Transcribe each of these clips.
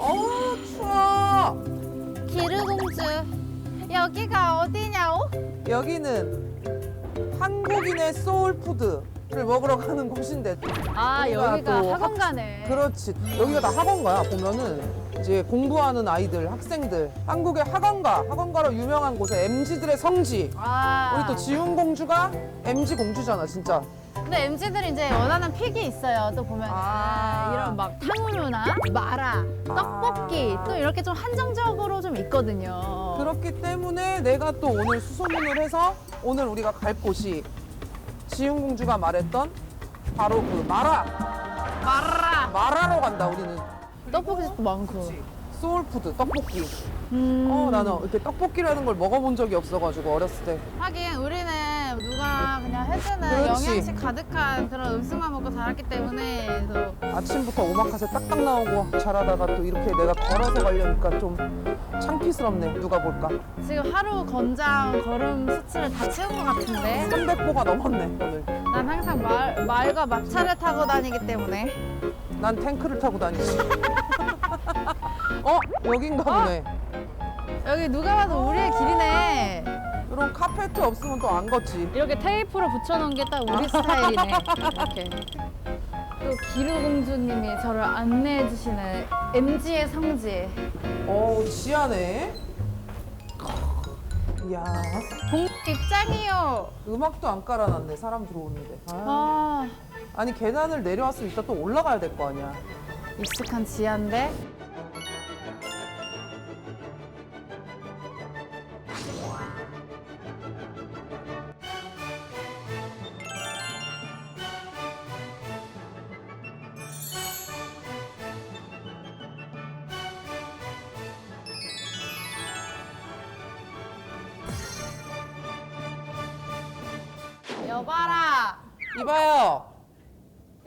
어우 추워. 기르공주 여기가 어디냐오? 여기는 한국인의 소울푸드를 먹으러 가는 곳인데 아 여기가 여기가 또 학원 가네. 그렇지 여기가 다 학원가야 보면은 이제 공부하는 아이들 학생들 한국의 학원가 학원가로 유명한 곳에 MZ들의 성지 아. 우리 또 지훈 공주가 MZ 공주잖아 진짜 근데 MZ들이 이제 원하는 픽이 있어요. 또 보면 아. 이런 막 탕후루나 마라, 떡볶이 아. 또 이렇게 좀 한정적으로 좀 있거든요. 그렇기 때문에 내가 또 오늘 수소문을 해서 오늘 우리가 갈 곳이 지훈 공주가 말했던 바로 그 마라 마라. 마라로 간다 우리는 떡볶이도 많고. 소울푸드 떡볶이 음. 어 나는 이렇게 떡볶이라는 걸 먹어본 적이 없어가지고 어렸을 때 하긴 우리는 누가 그냥 해주는 그렇지. 영양식 가득한 그런 음식만 먹고 자랐기 때문에 그래서 아침부터 오마카세 딱딱 나오고 자라다가 또 이렇게 내가 걸어서 가려니까 좀 창피스럽네. 누가 볼까? 지금 하루 건장 걸음 수치를 다 채운 것 같은데? 300보가 넘었네 오늘. 난 항상 말, 말과 마차를 타고 다니기 때문에. 난 탱크를 타고 다니지. 어? 여긴가 보네. 여기 누가 봐도 우리의 길이네 이런 카페트 없으면 또 안 걷지. 이렇게 테이프로 붙여놓은 게 딱 우리 스타일이네. 이렇게. 또 기루공주님이 저를 안내해 주시는 MG의 성지. 어우 지하네. 이야. 공 입장이요. 음악도 안 깔아놨네. 사람 들어오는데. 아. 아. 아니 계단을 내려왔으면 이따 또 올라가야 될 거 아니야. 익숙한 지하인데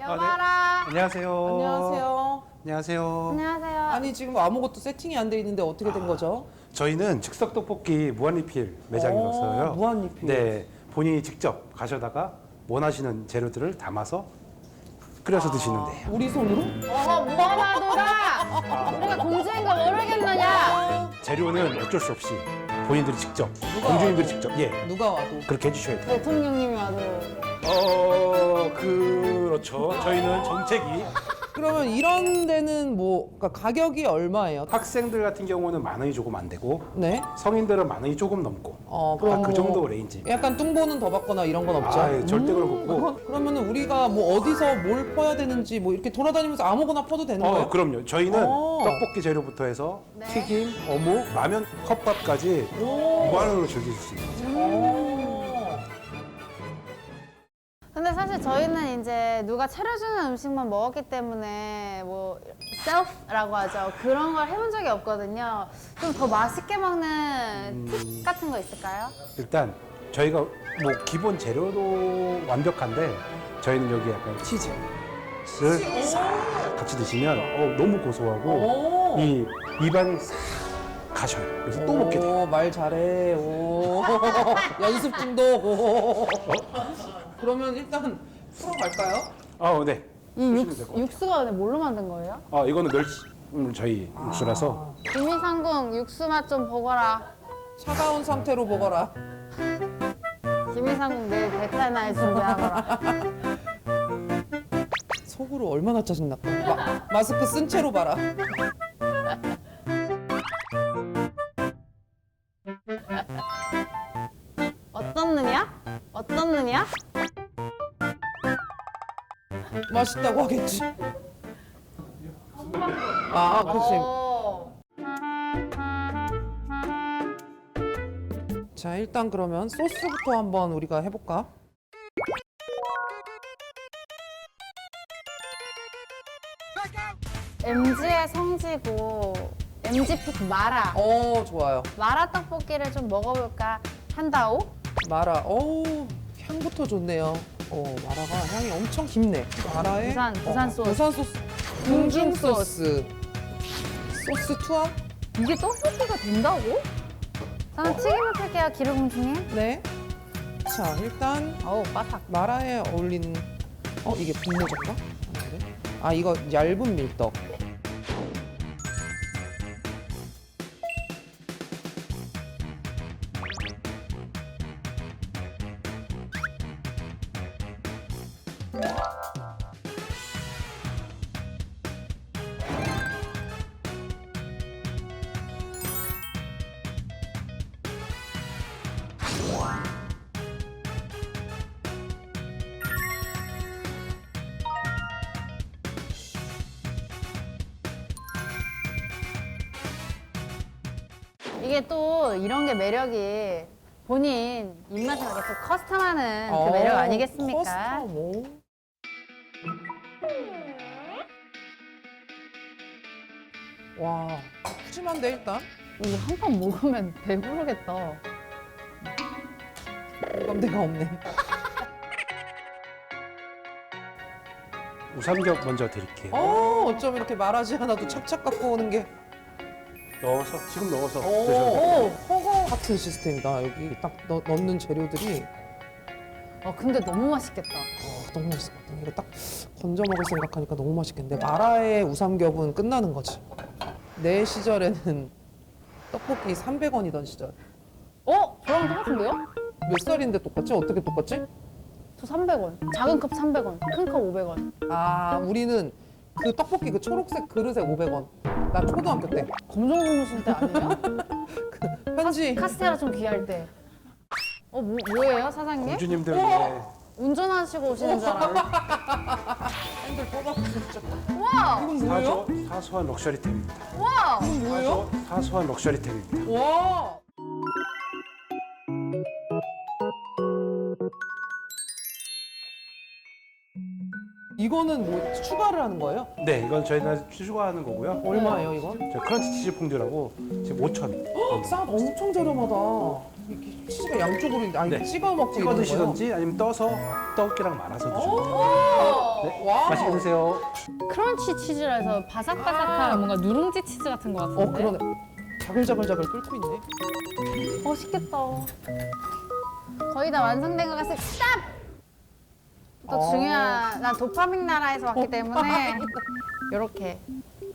여봐라 안녕하세요. 안녕하세요 안녕하세요. 안녕하세요 아니 지금 아무것도 세팅이 안 돼 있는데 어떻게 된 거죠? 저희는 즉석 떡볶이 무한 리필 매장이라서요. 오, 무한 리필. 네, 본인이 직접 가셔다가 원하시는 재료들을 담아서 끓여서 드시는데요. 우리 손으로? 어허 무화과도가 우리가 공주인 거 모르겠느냐 재료는 어쩔 수 없이 본인들이 직접, 공주님들이? 직접, 예, 누가 와도 그렇게 해주셔야 돼요. 대통령님이 와도 어, 그렇죠. 저희는 정책이 그러면 이런 데는 뭐 그러니까 가격이 얼마예요? 학생들 같은 경우는 만 원이 조금 안 되고 네? 성인들은 만 원이 조금 넘고 어 아, 그뭐 정도 레인지. 약간 뚱보는 더 받거나 이런 건 없죠? 아, 예, 절대 그런 거 없고. 그럼- 그러면 은 우리가 뭐 어디서 뭘 퍼야 되는지 뭐 이렇게 돌아다니면서 아무거나 퍼도 되는 어, 거예요? 그럼요. 저희는 어. 떡볶이 재료부터 해서 네. 튀김, 어묵, 라면, 컵밥까지 오. 무한으로 즐길 수 있습니다. 오. 근데 사실 저희는 이제 누가 차려주는 음식만 먹었기 때문에 뭐 셀프라고 하죠 그런 걸 해본 적이 없거든요 좀 더 맛있게 먹는 팁 같은 거 있을까요? 일단 저희가 뭐 기본 재료도 완벽한데 저희는 여기 약간 치즈를 싹 같이 드시면 어, 너무 고소하고 오. 이 입안이 싹 가셔요. 그래서 또 먹게 돼요. 오, 말 잘해. 오. 연습 중독. 오. 그러면 일단 풀어 갈까요? 아, 네. 이 보시면 육, 될것 같아요. 육수가 근데 뭘로 만든 거예요? 아, 이거는 멸치 음, 저희 육수라서 김이상궁 육수 맛 좀 보거라 차가운 상태로 먹어라. 김이상궁 내일 배탈날 준비하거라 속으로 얼마나? 마, 마스크 쓴 채로 봐라. 맛있다고 하겠지. 아, 그치. 오. 자, 일단 그러면 소스부터 한번 우리가 해볼까? MG의 성지고 MG픽 마라 어, 좋아요. 마라 떡볶이를 좀 먹어볼까 한다오? 마라. 어우, 향부터 좋네요. 어, 마라가 향이 엄청 깊네. 마라에 부산- 부산 소스. 부산 소스. 궁중 소스. 소스 투하? 이게 떡볶이가 된다고? 저는 튀김을 풀게요 기르공주님 네. 자, 일단 어우 바삭 마라에 어울리는 어 이게 분모젓가? 아, 이거 얇은 밀떡. 이게 또 이런 게 매력이 본인 입맛에 맞게 또 커스텀하는 그 어, 매력 아니겠습니까? 커스텀, 오. 와, 푸짐한데 일단 이거 한 판 먹으면 배부르겠다. 공감대가 없네. 우삼겹 먼저 드릴게요. 어, 어쩜 이렇게 말하지 않아도 착착 갖고 오는 게. 넣어서 지금 넣어서 오, 드셔도 돼요. 오, 허거 같은 시스템이다. 여기 딱 넣, 넣는 재료들이 어 근데 너무 맛있겠다. 어, 너무 맛있을 것 같아. 이거 딱 건져 먹을 생각하니까 너무 맛있겠는데 마라의 우삼겹은 끝나는 거지. 내 시절에는 떡볶이 300원이던 시절. 어? 저랑 똑같은데요? 몇 살인데 똑같지? 어떻게 똑같지? 저 300원. 작은 컵 300원. 큰 컵 500원. 아, 우리는 그 떡볶이 그 초록색 그릇에 500원. 나 초등학교 때. 검정 고무신 때 아니에요? 편지. 카스테라 좀 귀할 때. 어 뭐, 뭐예요 사장님? 공주님들 어? 위해 운전하시고 오시는 줄 알았는데. 핸들 뽑아서 진짜. 와! 이건 뭐예요? 사소, 사소한 럭셔리템입니다. 와! 이건 뭐예요? 사소, 사소한 럭셔리템입니다. 와. 이거는 뭐 추가를 하는 거예요? 네, 이건 저희가 추가하는 거고요. 얼마예요, 이건? 저 크런치 치즈 퐁듀라고 지금 5천. 싸 엄청 저렴하다. 이렇게 치즈가 양쪽으로 있는데, 아니 네. 찍어 먹고 찍어 드시든지 아니면 떠서 떡이랑 말아서 드셔도 돼요. 네, 와우. 맛있게 드세요. 크런치 치즈라 해서 바삭바삭한 뭔가 누룽지 치즈 같은 것 같은데. 어 그러네. 자글자글자글 끓고 있네. 맛있겠다. 거의 다 완성된 것 같습니다. 스탑! 또 어. 중요한, 난 도파민 나라에서 왔기 때문에 이렇게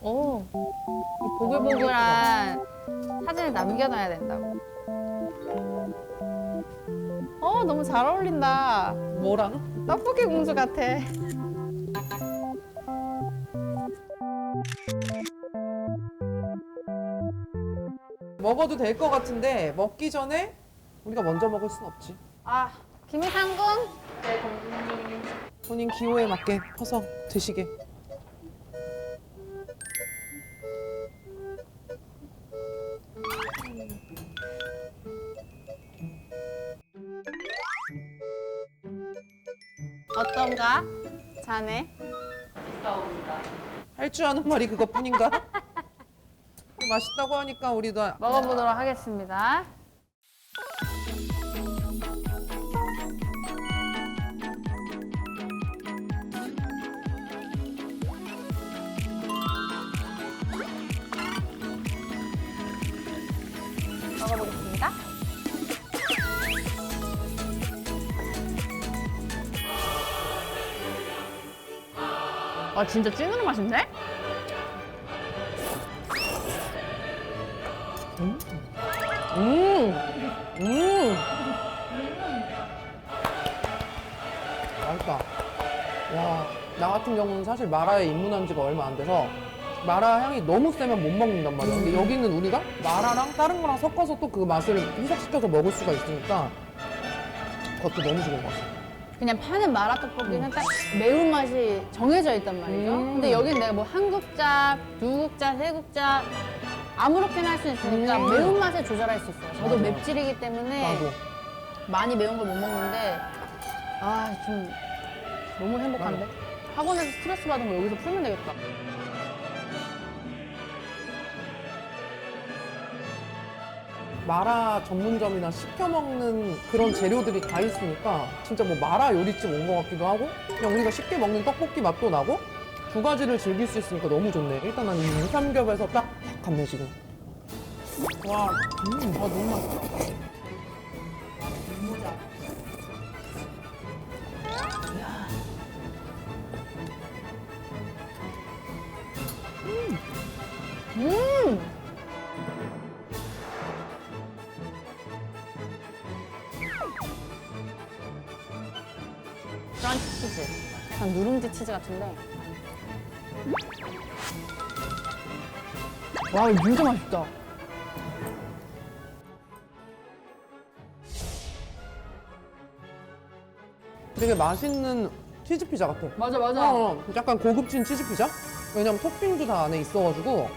오, 이 보글보글한 사진을 남겨놔야 된다고. 어, 너무 잘 어울린다. 뭐랑? 떡볶이 공주 같아. 먹어도 될 것 같은데 먹기 전에 우리가 먼저 먹을 순 없지. 아, 김희상군? 본인 기호에 맞게 퍼서 드시게. 어떤가? 자네? 할줄 아는 말이 그것뿐인가? 맛있다고 하니까 우리도 먹어보도록 하겠습니다. 먹어보겠습니다. 아 진짜 찐으로 맛있네? 음, 음, 맛있다. 와, 나 같은 경우는 사실 마라에 입문한 지가 얼마 안 돼서 마라 향이 너무 세면 못 먹는단 말이야. 근데 여기는 우리가 마라랑 다른 거랑 섞어서 또 그 맛을 희석시켜서 먹을 수가 있으니까 그것도 너무 좋은 것 같아. 그냥 파는 마라 떡볶이는 딱 매운맛이 정해져 있단 말이죠. 음. 근데 여기는 내가 뭐 한국자, 두국자, 세국자 아무렇게나 할 수 있으니까 음. 매운맛을 조절할 수 있어요. 저도 맞아. 맵찔이기 때문에 나도. 많이 매운 걸 못 먹는데 아 좀 너무 행복한데? 학원에서 스트레스 받은 거 여기서 풀면 되겠다. 마라 전문점이나 시켜 먹는 그런 재료들이 다 있으니까 진짜 뭐 마라 요리집 온 것 같기도 하고 그냥 우리가 쉽게 먹는 떡볶이 맛도 나고 두 가지를 즐길 수 있으니까 너무 좋네. 일단 난이 유삼겹에서 딱확 갔네 지금. 와, 음, 아 너무 맛있다. 누룽지 치즈 같은데. 와, 이거 진짜 맛있다. 되게 맛있는 치즈 피자 같아. 맞아, 맞아. 어, 약간 고급진 치즈 피자? 왜냐면 토핑도 다 안에 있어가지고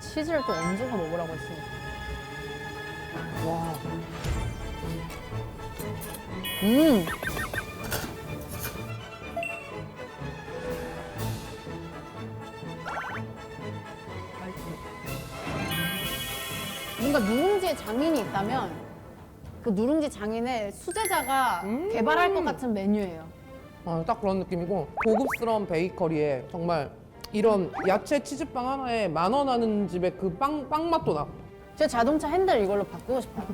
치즈를 또 얹어서 먹으라고 했어. 와 음. 뭔가 누룽지에 장인이 있다면 그 누룽지 장인을 수제자가 개발할 것 같은 메뉴예요. 어, 딱 그런 느낌이고 고급스러운 베이커리에 정말 이런 야채 치즈빵 하나에 만 원 하는 집에 그 빵 빵 맛도 나. 제 자동차 핸들 이걸로 바꾸고 싶어요.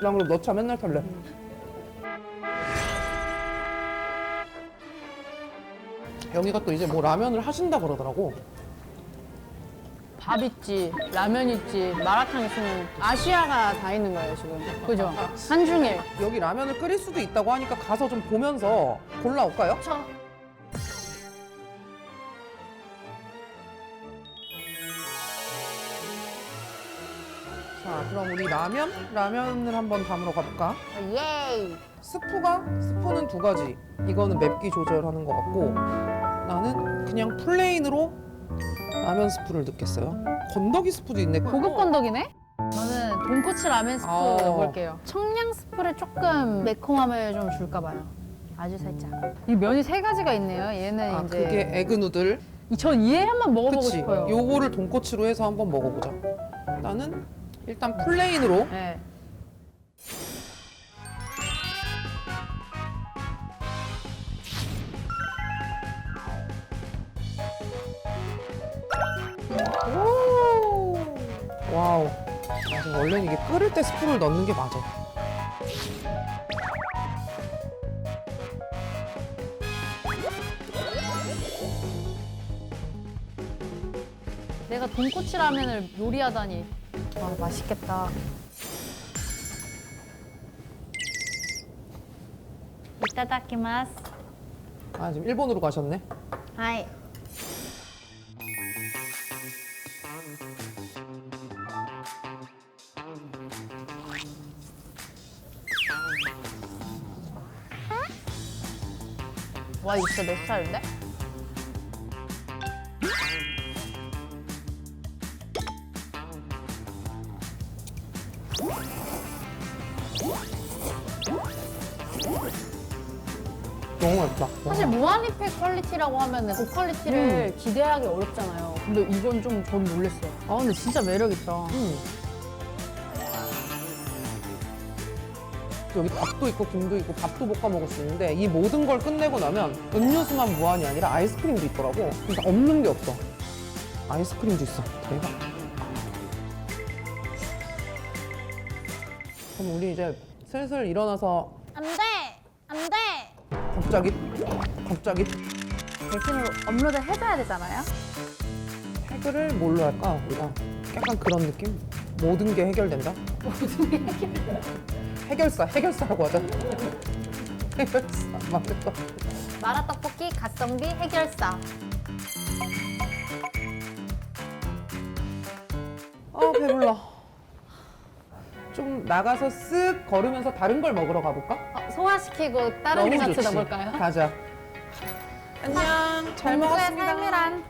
난 그럼 너 차 맨날 탈래. 여기가 또 이제 뭐 라면을 하신다 그러더라고. 밥 있지, 라면 있지, 마라탕 있으면 아시아가 다 있는 거예요 지금. 그죠? 한중일. 여기 라면을 끓일 수도 있다고 하니까 가서 좀 보면서 골라올까요? 저 자, 그럼 우리 라면? 라면을 한번 담으러 가볼까? 예이. 스프가 스프는 두 가지. 이거는 맵기 조절하는 것 같고 나는 그냥 플레인으로 라면 스프를 넣겠어요. 건더기 스프도 있네. 고급 건더기네? 저는 돈코츠 라면 스프 어. 넣어볼게요. 청량 스프를 조금 매콤함을 좀 줄까 봐요. 아주 살짝. 이 면이 세 가지가 있네요. 얘는 아, 이제 그게 에그 누들. 전얘 한번 먹어보고 그치? 싶어요. 요거를 돈코츠로 해서 한번 먹어보자. 나는 일단 플레인으로 네. 오! 와우. 맞아. 원래는 이게 끓을 때 스프를 넣는 게 맞아. 내가 돈코츠 라면을 요리하다니. 와 맛있겠다. 이따다키마스. 아, 지금 일본으로 가셨네. 하이. 와 이거 진짜 내 스타일인데? 너무 맛있다. 사실 무한리필 퀄리티라고 하면 그 퀄리티를 기대하기 어렵잖아요. 근데 이건 좀 전 놀랐어요. 아 근데 진짜 매력 있다. 음. 여기 밥도 있고 김도 있고 밥도 볶아 먹을 수 있는데 이 모든 걸 끝내고 나면 음료수만 무한이 아니라 아이스크림도 있더라고. 그러니까 없는 게 없어. 아이스크림도 있어. 대박. 그럼 우리 이제 슬슬 일어나서 안 돼! 안 돼! 갑자기 갑자기 대신으로 업로드 해줘야 되잖아요. 태그를 뭘로 할까 우리가 약간 그런 느낌? 모든 게 해결된다. 모든 게 해결. 해결사 해결사라고 하자. 해결사 맞겠다. 마라떡볶이 가성비 해결사. 아 배불러. 좀 나가서 쓱 걸으면서 다른 걸 먹으러 가볼까? 어, 소화시키고 다른 디저트 넣어볼까요? 가자. 안녕. 잘 먹었습니다. 삶이란